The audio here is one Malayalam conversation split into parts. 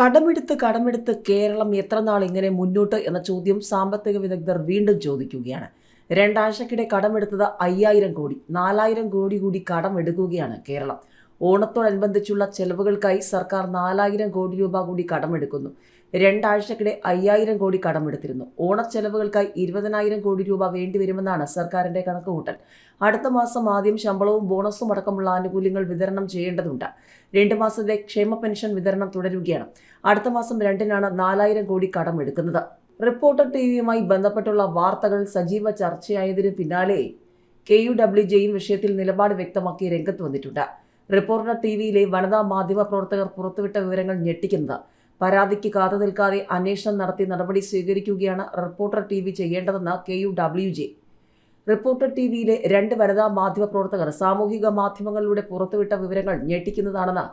കടമെടുത്ത് കടമെടുത്ത് കേരളം എത്ര നാൾ ഇങ്ങനെ മുന്നോട്ട് എന്ന ചോദ്യം സാമ്പത്തിക വിദഗ്ധർ വീണ്ടും ചോദിക്കുകയാണ്. രണ്ടാഴ്ചക്കിടെ കടമെടുത്തത് അയ്യായിരം കോടി നാലായിരം കോടി കൂടി കടമെടുക്കുകയാണ് കേരളം. ഓണത്തോടനുബന്ധിച്ചുള്ള ചെലവുകൾക്കായി സർക്കാർ നാലായിരം കോടി രൂപ കൂടി കടമെടുക്കുന്നു. രണ്ടാഴ്ചക്കിടെ അയ്യായിരം കോടി കടമെടുത്തിരുന്നു. ഓണച്ചെലവുകൾക്കായി ഇരുപതിനായിരം കോടി രൂപ വേണ്ടിവരുമെന്നാണ് സർക്കാരിന്റെ കണക്കുകൂട്ടൽ. അടുത്ത മാസം ആദ്യം ശമ്പളവും ബോണസും അടക്കമുള്ള ആനുകൂല്യങ്ങൾ വിതരണം ചെയ്യേണ്ടതുണ്ട്. രണ്ട് മാസത്തെ ക്ഷേമ പെൻഷൻ വിതരണം തുടരുകയാണ്. അടുത്ത മാസം രണ്ടിനാണ് നാലായിരം കോടി കടമെടുക്കുന്നത്. റിപ്പോർട്ടർ ടി വിയുമായി ബന്ധപ്പെട്ടുള്ള വാർത്തകൾ സജീവ ചർച്ചയായതിനു പിന്നാലെ കെ യു ഡബ്ല്യു ജെയും വിഷയത്തിൽ നിലപാട് വ്യക്തമാക്കി രംഗത്ത് വന്നിട്ടുണ്ട്. റിപ്പോർട്ടർ ടി വിയിലെ വനിതാ മാധ്യമ പ്രവർത്തകർ പുറത്തുവിട്ട വിവരങ്ങൾ ഞെട്ടിക്കുന്നത്. പരാതിക്ക് കാത്തു നിൽക്കാതെ അന്വേഷണം നടത്തി നടപടി സ്വീകരിക്കുകയാണ് റിപ്പോർട്ടർ ടി വി ചെയ്യേണ്ടതെന്ന് K U W J. Reporter T വിയിലെ രണ്ട് വനിതാ മാധ്യമ പ്രവർത്തകർ സാമൂഹിക മാധ്യമങ്ങളിലൂടെ പുറത്തുവിട്ട വിവരങ്ങൾ ഞെട്ടിക്കുന്നതാണെന്ന്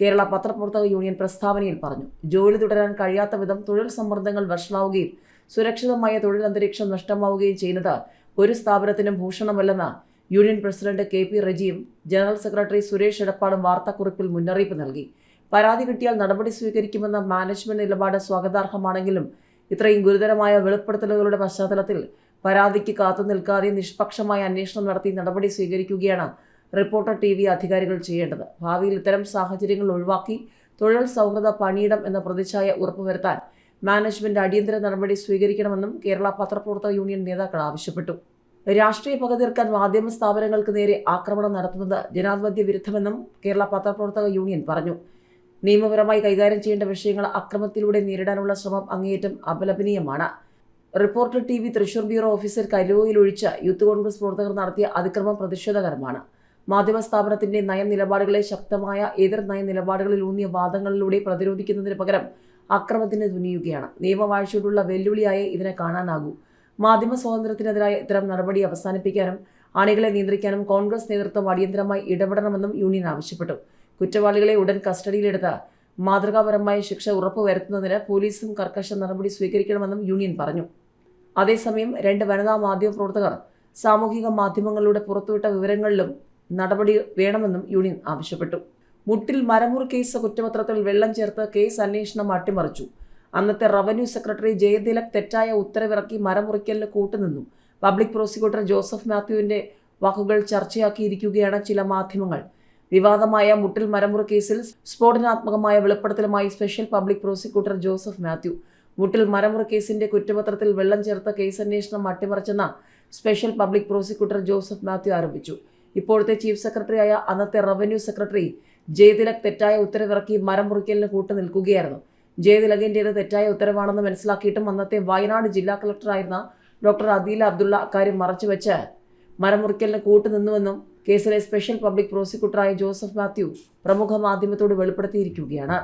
കേരള പത്രപ്രവർത്തക യൂണിയൻ പ്രസ്താവനയിൽ പറഞ്ഞു. ജോലി തുടരാൻ കഴിയാത്ത വിധം തൊഴിൽ സമ്മർദ്ദങ്ങൾ വഷളാവുകയും സുരക്ഷിതമായ തൊഴിൽ അന്തരീക്ഷം നഷ്ടമാവുകയും ചെയ്യുന്നത് ഒരു സ്ഥാപനത്തിനും ഭൂഷണമല്ലെന്ന് യൂണിയൻ പ്രസിഡന്റ് കെ പി റജിയും ജനറൽ സെക്രട്ടറി സുരേഷ് എടപ്പാടും വാർത്താക്കുറിപ്പിൽ മുന്നറിയിപ്പ് നൽകി. പരാതി കിട്ടിയാൽ നടപടി സ്വീകരിക്കുമെന്ന മാനേജ്മെന്റ് നിലപാട് സ്വാഗതാർഹമാണെങ്കിലും ഇത്രയും ഗുരുതരമായ വെളിപ്പെടുത്തലുകളുടെ പശ്ചാത്തലത്തിൽ പരാതിക്ക് കാത്തു നിൽക്കാതെ നിഷ്പക്ഷമായ അന്വേഷണം നടത്തി നടപടി സ്വീകരിക്കുകയാണ് റിപ്പോർട്ടർ ടി വി അധികാരികൾ ചെയ്യേണ്ടത്. ഭാവിയിൽ ഇത്തരം സാഹചര്യങ്ങൾ ഒഴിവാക്കി തൊഴിൽ സൗഹൃദ പണിയിടം എന്ന പ്രതിച്ഛായ ഉറപ്പുവരുത്താൻ മാനേജ്മെന്റ് അടിയന്തര നടപടി സ്വീകരിക്കണമെന്നും കേരള പത്രപ്രവർത്തക യൂണിയൻ നേതാക്കൾ ആവശ്യപ്പെട്ടു. രാഷ്ട്രീയ പക തീർക്കാൻ മാധ്യമ സ്ഥാപനങ്ങൾക്ക് നേരെ ആക്രമണം നടത്തുന്നത് ജനാധിപത്യ വിരുദ്ധമെന്നും കേരള പത്രപ്രവർത്തക യൂണിയൻ പറഞ്ഞു. നിയമപരമായി കൈകാര്യം ചെയ്യേണ്ട വിഷയങ്ങൾ അക്രമത്തിലൂടെ നേരിടാനുള്ള ശ്രമം അങ്ങേയറ്റം അപലപനീയമാണ്. Reporter T V Thrissur bureau officer കലുവയിൽ ഒഴിച്ച യൂത്ത് കോൺഗ്രസ് പ്രവർത്തകർ നടത്തിയ അതിക്രമം പ്രതിഷേധകരമാണ്. മാധ്യമ സ്ഥാപനത്തിന്റെ നയ നിലപാടുകളെ ശക്തമായ എതിർ നയ നിലപാടുകളിൽ ഊന്നിയ വാദങ്ങളിലൂടെ പ്രതിരോധിക്കുന്നതിന് പകരം അക്രമത്തിന് തുനിയുകയാണ്. നിയമവാഴ്ചയോടുള്ള വെല്ലുവിളിയായി ഇതിനെ കാണാനാകൂ. മാധ്യമ സ്വാതന്ത്ര്യത്തിനെതിരായ ഇത്തരം നടപടി അവസാനിപ്പിക്കാനും അണികളെ നിയന്ത്രിക്കാനും കോൺഗ്രസ് നേതൃത്വം അടിയന്തരമായി ഇടപെടണമെന്നും യൂണിയൻ ആവശ്യപ്പെട്ടു. കുറ്റവാളികളെ ഉടൻ കസ്റ്റഡിയിലെടുത്ത് മാതൃകാപരമായ ശിക്ഷ ഉറപ്പുവരുത്തുന്നതിന് പോലീസും കർക്കശ നടപടി സ്വീകരിക്കണമെന്നും യൂണിയൻ പറഞ്ഞു. അതേസമയം രണ്ട് വനിതാ മാധ്യമ പ്രവർത്തകർ സാമൂഹിക മാധ്യമങ്ങളിലൂടെ പുറത്തുവിട്ട വിവരങ്ങളിലും നടപടി വേണമെന്നും യൂണിയൻ ആവശ്യപ്പെട്ടു. മുട്ടിൽ മരമുറി കേസ് കുറ്റപത്രത്തിൽ വെള്ളം ചേർത്ത് കേസ് അന്വേഷണം അട്ടിമറിച്ചു. അന്നത്തെ റവന്യൂ സെക്രട്ടറി ജയതിലക് തെറ്റായ ഉത്തരവിറക്കി മരമുറിക്കലിന് കൂട്ടുനിന്നു. പബ്ലിക് പ്രോസിക്യൂട്ടർ ജോസഫ് മാത്യുവിന്റെ വാക്കുകൾ ചർച്ചയാക്കിയിരിക്കുകയാണ് ചില മാധ്യമങ്ങൾ. വിവാദമായ മുട്ടിൽ മരമുറി കേസിൽ സ്ഫോടനാത്മകമായ വെളിപ്പെടുത്തലുമായി special public prosecutor Joseph Mathew. Muttil മരമുറി കേസിന്റെ കുറ്റപത്രത്തിൽ വെള്ളം ചേർത്ത കേസ് അന്വേഷണം അട്ടിമറിച്ചെന്ന special public prosecutor Joseph Mathew ആരോപിച്ചു. ഇപ്പോഴത്തെ ചീഫ് സെക്രട്ടറിയായ അന്നത്തെ റവന്യൂ സെക്രട്ടറി ജയതിലക് തെറ്റായ ഉത്തരവിറക്കി മരം മുറിക്കലിന് കൂട്ടു നിൽക്കുകയായിരുന്നു ജയതിലകിന്റേത് തെറ്റായ ഉത്തരവാണെന്ന് മനസ്സിലാക്കിയിട്ടും അന്നത്തെ വയനാട് ജില്ലാ കളക്ടറായിരുന്ന ഡോക്ടർ അദീല അബ്ദുള്ള അക്കാര്യം മറച്ചുവെച്ച് മരമുറിക്കലിന് കൂട്ടുനിന്നുവെന്നും കേസിലെ സ്പെഷ്യൽ പബ്ലിക് പ്രോസിക്യൂട്ടറായ ജോസഫ് മാത്യു പ്രമുഖ മാധ്യമത്തോട് വെളിപ്പെടുത്തിയിരിക്കുകയാണ്.